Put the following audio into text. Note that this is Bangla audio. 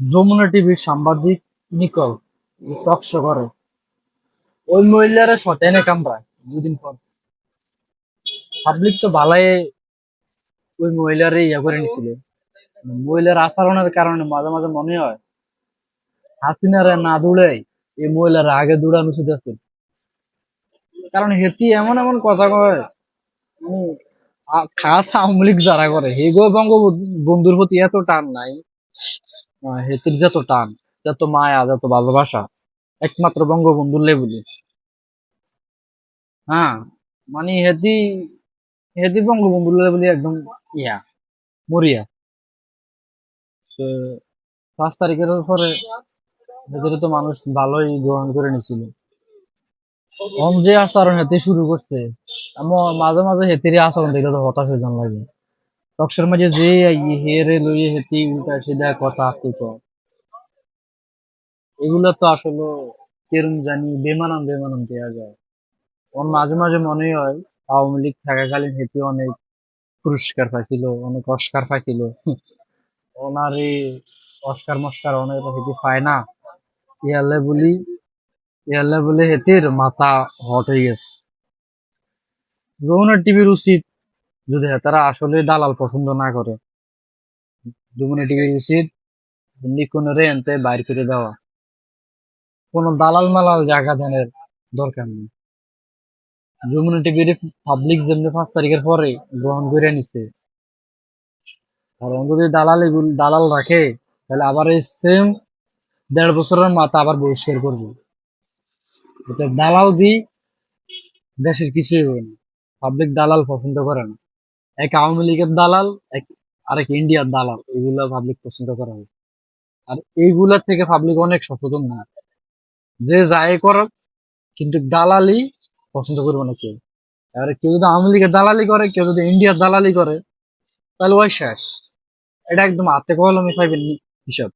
যমুনা টিভির সাংবাদিক নিকল টকশো করে ওই মহিলারা সতেনে কামড়ায় দুদিন পর। পাবলিক তো ভালাই ওই মহিলারে ইয়া করে নিছিল। মহিলার আচরণের কারণে মাঝে মাঝে মনে হয় হাসিনারে না দৌড়ে এই মহিলার আগে দৌড়ানো উচিত কারণ হেতি এমন এমন কথা কয় মানে খাস আওয়ামী লীগ যারা করে, হেগো বঙ্গবন্ধুর প্রতি এত টান নাই। হেতির যত টান যত মায়া যত ভালোবাসা, একমাত্র বঙ্গবন্ধুর লেবুলি হ্যাঁ মানে হেতি হেতি বঙ্গবন্ধুর লেবুলি একদম ইয়া, মরিয়া। পাঁচ তারিখের পরে এদের তো মানুষ ভালোই গ্রহণ করে নিছিল। কম যে আচরণ হেতে শুরু করছে। আমার মাঝে মাঝে হেতেরই আচরণ দেখে তো হতাশ হয়ে লাগে। মাঝে যে ই- হেরে লইয়ে হেতি উল্টা সিধা কথা আসতে কয়। এগুলো তো আসলে কেরম জানি বেমানান বেমানান দেওয়া যায়। ওর মাঝে মাঝে মনে হয় আওয়ামী লীগ থাকাকালীন হেতি অনেক পুরস্কার পাইছিল, অনেক অস্কার পাইছিল। ওনার এই অস্কার মস্কার অনেক হেতি পায় না। ইয়ালে বলি, ইয়ালে বলে হেতির মাথা হট হয়ে গেছে। যমুনা টিভির উচিত যদি তারা আসলে দালাল পছন্দ না করে। যমুনা টিভির উচিত নিকোনরে এনতে বাইরে ফিরে দেওয়া। কোনো দালাল মালাল জায়গা জানের দরকার নেই। যমুনা টিভির পাবলিক যেমনি পাঁচ তারিখের পরে গ্রহণ করে নিছে। কারণ যদি দালাল এগুলো- দালাল রাখে, তাহলে আবার এই সেম দেড় বছরের মাথা আবার বহিষ্কার করবে। দালাল দি দেশের কিছুই হবে না। পাবলিক দালাল পছন্দ করে না। এক আওয়ামী লীগের দালাল, এক আরেক ইন্ডিয়ার দালাল, এগুলা পাবলিক পছন্দ করা হয়। আর এইগুলার থেকে পাবলিক অনেক সচেতন না। যে যায় করক, কিন্তু দালালি পছন্দ করবে না কেউ। এবারে কেউ যদি আওয়ামী লীগের দালালি করে, কেউ যদি ইন্ডিয়ার দালালি করে, তাহলে ওই শেষ। এটা একদম হাতে পাইবেন হিসাব।